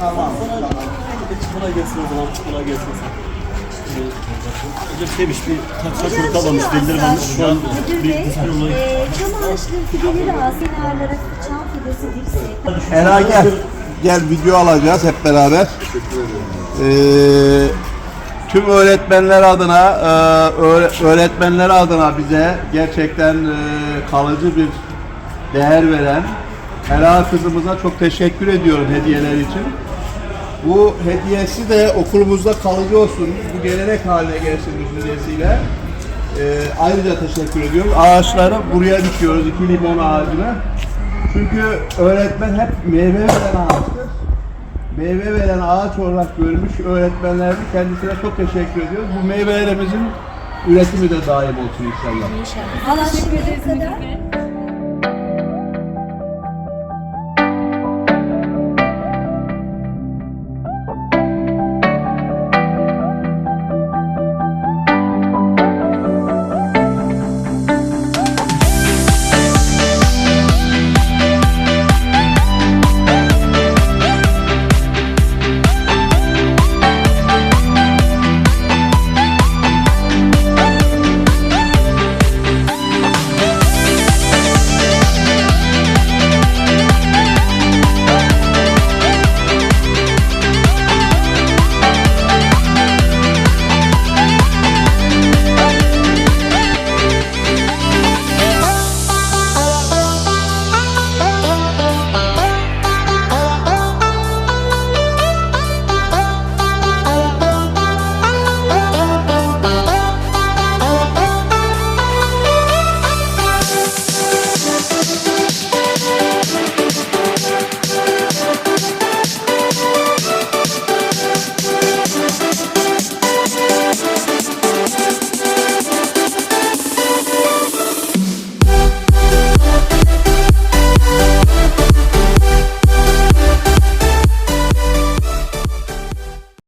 Tamam. Sana kolay gelsin o zaman. Kolay gelsin. Ee, Önce şeymiş bir almamış. Belleri varmış. Şu an bir disipline olayı. Eee çam ağaçları fideleri ağzı kenarlara çam fidesi diksek. Ela gel. Gel video alacağız hep beraber. Ee, tüm öğretmenler adına, e, öğre- öğretmenler adına bize gerçekten e, kalıcı bir değer veren Ela kızımıza çok teşekkür ediyorum hediyeler için. Bu hediyesi de okulumuzda kalıcı olsun, bu gelenek haline gelsin düşüncesiyle. Ee, ayrıca teşekkür ediyoruz. Ağaçları buraya dikiyoruz, iki limon ağacına. Çünkü öğretmen hep meyve veren ağaçtır. Meyve veren ağaç olarak görmüş öğretmenlerin kendisine çok teşekkür ediyoruz. Bu meyvelerimizin üretimi de daim olsun inşallah. Ağaçları kadar